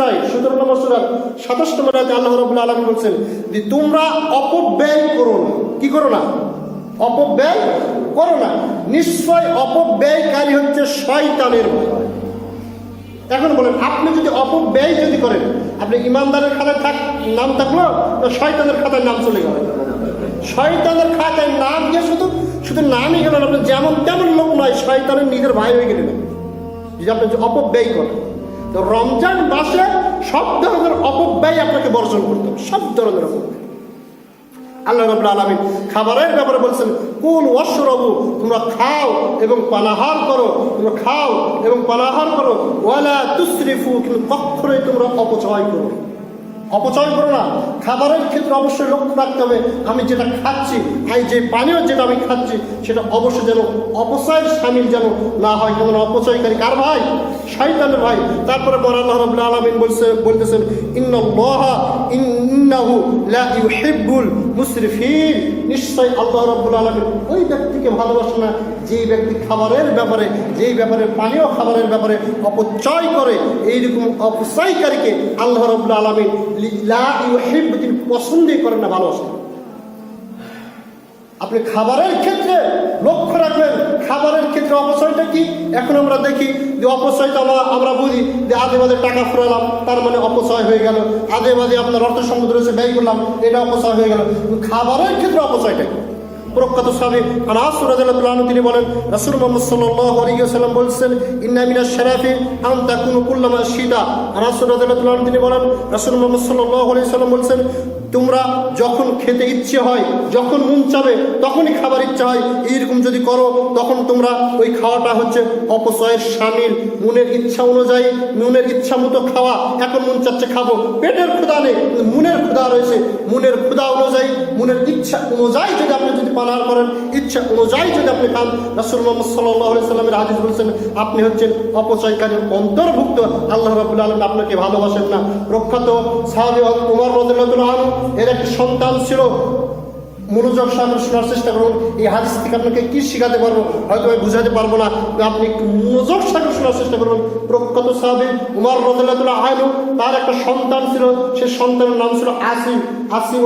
ইসরাইল সতেরো নম্বর সাতাশ নম্বর আল্লাহ বলছেন যে, তোমরা অপব্যয় করো না। কি করো না? অপব্যয় করো না। নিশ্চয় অপব্যয়কারী হচ্ছে শয়তানের এখন বলেন, আপনি যদি অপব্যয় যদি করেন, আপনি ইমানদারের খাতায় থাক, নাম থাকল না শয়তানের খাতায় নাম চলে গেল। শয়তানের খাতায় নাম গিয়ে শুধু শুধু নামই গেলেন আপনি যেমন তেমন লোক নয় শয়তানের নিজের ভাই হয়ে গেলেন। যদি আপনি যে অপব্যয় করেন তো রমজান মাসে সব ধরনের অপব্যয় আপনাকে বর্জন করতে হবে, সব ধরনের অপব্যয়। আল্লাহ রাব্বুল আলামিন খাবারের ব্যাপারে বলছেন, কুল ওয়াশরাবু, তোমরা খাও এবং পানাহার করো, তোমরা খাও এবং পানাহার করো। ওয়ালা তুসরিফু, কিন্তু কখনোই তোমরা অপচয় করো অপচয় করো না। খাবারের ক্ষেত্রে অবশ্যই লক্ষ্য রাখতে হবে, আমি যেটা খাচ্ছি, আমি যে পানীয় যেটা আমি খাচ্ছি সেটা অবশ্যই যেন অপচয়ের সামিল যেন না হয় কেমন অপচয়কারী কার ভাই? শয়তানের ভাই। তারপরে পর আল্লাহ রাব্বুল আলামিন বলছে, বলতেছেন, ইন্নাল্লাহা, ইন্নাহু লা মুসরিফিন। নিশ্চয় আল্লাহ রাব্বুল আলামিন ওই ব্যক্তিকে ভালোবাসে না, যেই ব্যক্তি খাবারের ব্যাপারে, যেই ব্যাপারে পানীয় খাবারের ব্যাপারে অপচয় করে, এইরকম অপচয়কারীকে আল্লাহ রাব্বুল আলামিন লা ইউহিব্বু তিনি পছন্দই করেন না ভালোবাসেন। আপনি খাবারের ক্ষেত্রে লক্ষ্য রাখবেন, খাবারের ক্ষেত্রে অপচয়টা কি? এখন আমরা দেখি যে অপচয়টা আমরা আমরা বুঝি যে আধে বাদে টাকা ফুরালাম, তার মানে অপচয় হয়ে গেল। আধে বাদে আপনার অর্থ সমুদ্র এসে ব্যয় করলাম, এটা অপচয় হয়ে গেল। খাবারের ক্ষেত্রে অপচয়টা কি? প্রখ্যাত সাহেব আনাস তিনি বলেন বলছেন কুল্লামা আনাস তিনি বলেন বলছেন, তোমরা যখন খেতে ইচ্ছে হয়, যখন মন চাবে, তখনই খাবার ইচ্ছা হয়। এইরকম যদি করো, তখন তোমরা ওই খাওয়াটা হচ্ছে অপচয়ের সামিল। মনের ইচ্ছা অনুযায়ী, মনের ইচ্ছা মতো খাওয়া, এখন মন চাচ্ছে খাব। পেটের ক্ষুধা নেই মনের ক্ষুধা অনুযায়ী, মনের ইচ্ছা অনুযায়ী যদি আপনি যদি পালন করেন, ইচ্ছা অনুযায়ী যদি আপনি খান, রাসুল মোহাম্মদ সাল্লাহ সাল্লামের হাদিস বলছেন, আপনি হচ্ছেন অপচয়কারীর অন্তর্ভুক্ত। আল্লাহ রাবুল আলম আপনাকে ভালোবাসেন না। প্রখ্যাত সাহাবি কুমার রদুল্লাহ এর একটি সন্তান ছিল মনোযোগ সামনে শোনার চেষ্টা করুন। এই হাদিস থেকে আপনাকে কি শেখাতে পারব হয়তো আমি বুঝাতে পারব না আপনি একটু মনোযোগ সামনে শোনার চেষ্টা করুন। প্রখ্যাত সাহাবি উমার রদুল্লাহ আনু তার একটা সন্তান ছিল সে সন্তানের নাম ছিল আসিম। আসিম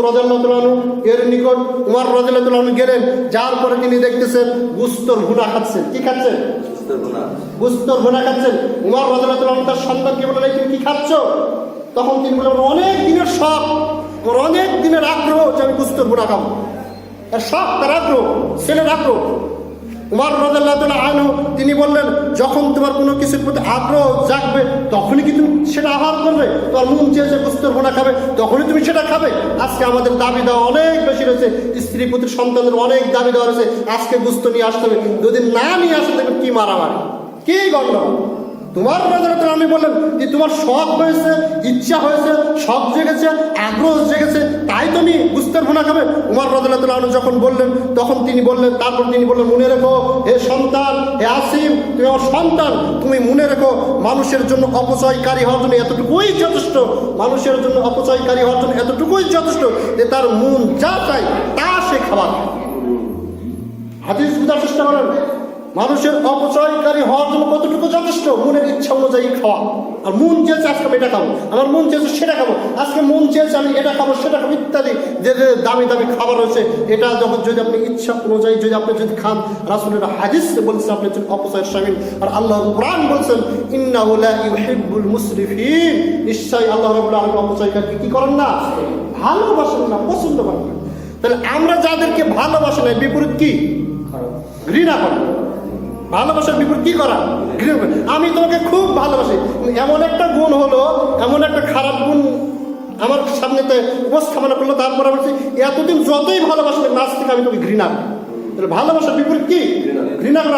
আনু এর নিকট উমার রদুল্লাহ আনু গেলেন যার পরে তিনি দেখতেছেন গুস্তর ভুনা খাচ্ছেন কি খাচ্ছেন? গুস্তর ভুনা। খাচ্ছেন। উমার রদুল্লাহ আনু তার সন্তানকে বলেন "এই তুমি কি খাচ্ছ? তখন তিনি বললেন অনেক দিনের শখ। আমার অনেক দিনের আগ্রহ যে আমি গুস্তর ভুনা খাব শখ তার আগ্রহ, ছেলের আগ্রহ। উমার রাজাল্লাহ আনু তিনি বললেন, যখন তোমার কোনো কিছুর প্রতি আগ্রহ জাগবে, তখনই কি তুমি সেটা আহার করবে? তোমার মন চেয়েছে গুস্তর ভোনা খাবে, তখনই তুমি সেটা খাবে? আজকে আমাদের দাবি দেওয়া অনেক বেশি রয়েছে, স্ত্রী পুত্র সন্তানদের অনেক দাবি দেওয়া রয়েছে। আজকে গুস্ত নিয়ে আসতে হবে, যদি না নিয়ে আসতে দেখবেন কি মারামারি। কি গণ্ডগোল তোমার রাজারা আমি বললেন যে, তোমার শখ হয়েছে, ইচ্ছা হয়েছে, শখ জেগেছে, আগ্রহ ভোনা খাবে উমার রদুল্লাহ যখন বললেন, তখন তিনি বললেন, তারপর তিনি বললেন, মনে রেখো, হে সন্তান, হে আসিম তুমি আমার সন্তান, তুমি মনে রেখো, মানুষের জন্য অপচয়কারী হওয়ার জন্য এতটুকুই যথেষ্ট, মানুষের জন্য অপচয়কারী হওয়ার জন্য এতটুকুই যথেষ্ট যে তার মন যা চায়, তা সে খাবার। হাদিস বুঝার চেষ্টা করেন মানুষের অপচয়কারী হওয়ার জন্য কতটুকু যথেষ্ট? মনের ইচ্ছা অনুযায়ী খাওয়া। আর মন চেয়েছে আজকে আমি এটা খাব। আমার মন চেয়েছে সেটা খাব। আজকে মন চেয়েছে আমি এটা খাব, সেটা খাব ইত্যাদি যে যে দামি দামি খাবার রয়েছে, এটা যখন যদি আপনি ইচ্ছা অনুযায়ী যদি আপনি যদি খান, রাসুলের হাদিস বলছেন আপনি হচ্ছেন অপচয়ের সামিল আর আল্লাহ কোরআন বলছেন ইন্নাহুলা ইউহিব্বুল মুসরিফিন। নিশ্চয়ই আল্লাহ রাব্বুল আলামিন অপচয়কারীকে কি করেন না? ভালোবাসেন না, পছন্দ করেন না। তাহলে আমরা যাদেরকে ভালোবাসে না বিপরীত কি? ঘৃণা করা ভালোবাসার বিপরীত কি করা? আমি তোমাকে খুব ভালোবাসি। এমন একটা গুণ হলো, এমন একটা খারাপ গুণ আমার সামনেতে উপস্থাপনা করল, তারপরে বলছি এতদিন যতই ভালোবাসলে, নাচ থেকে আমি তোকে ঘৃণা তাহলে ভালোবাসার বিপরীত কি? ঘৃণা